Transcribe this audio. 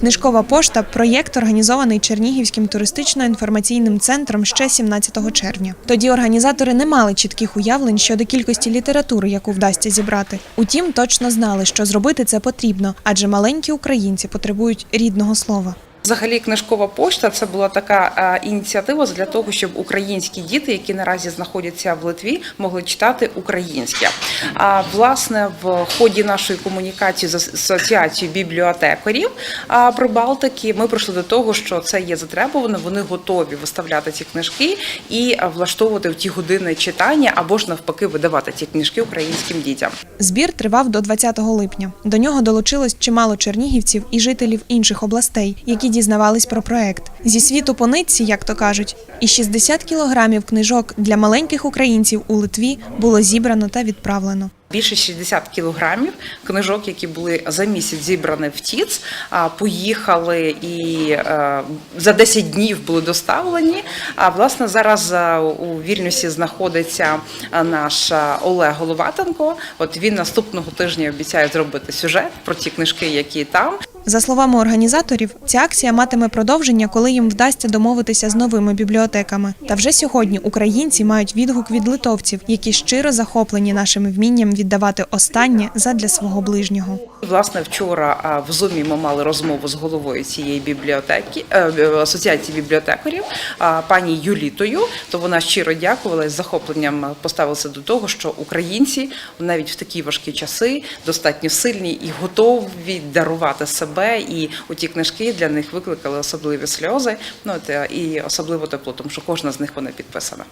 Книжкова пошта проєкт організований Чернігівським туристично-інформаційним центром ще 17 червня. Тоді організатори не мали чітких уявлень щодо кількості літератури, яку вдасться зібрати. Утім, точно знали, що зробити це потрібно, адже маленькі українці потребують рідного слова. Взагалі, книжкова пошта це була така ініціатива для того, щоб українські діти, які наразі знаходяться в Литві, могли читати українське. А власне, в ході нашої комунікації з асоціацією бібліотекарів Прибалтики ми прийшли до того, що це є затребувано. Вони готові виставляти ці книжки і влаштовувати в ті години читання або ж навпаки видавати ці книжки українським дітям. Збір тривав до 20 липня. До нього долучилось чимало чернігівців і жителів інших областей, які дізнавались про проект. Зі світу по нитці, як то кажуть, і 60 кілограмів книжок для маленьких українців у Литві було зібрано та відправлено. Більше 60 кілограмів книжок, які були за місяць зібрані в ТІЦ, поїхали і е, за 10 днів були доставлені. А власне зараз е, у Вільнюсі знаходиться е, наш Олег Головатенко. От він наступного тижня обіцяє зробити сюжет про ті книжки, які там. За словами організаторів, ця акція матиме продовження, коли їм вдасться домовитися з новими бібліотеками. Та вже сьогодні українці мають відгук від литовців, які щиро захоплені нашим вмінням віддавати останнє задля свого ближнього. Власне, вчора в Зумі ми мали розмову з головою цієї бібліотеки е, асоціації бібліотекарів, пані Юлітою. То вона щиро дякувала з захопленням поставилася до того, що українці навіть в такі важкі часи достатньо сильні і готові дарувати себе. І у ті книжки для них викликали особливі сльози. Ну і особливо тепло, тому що кожна з них вона підписана.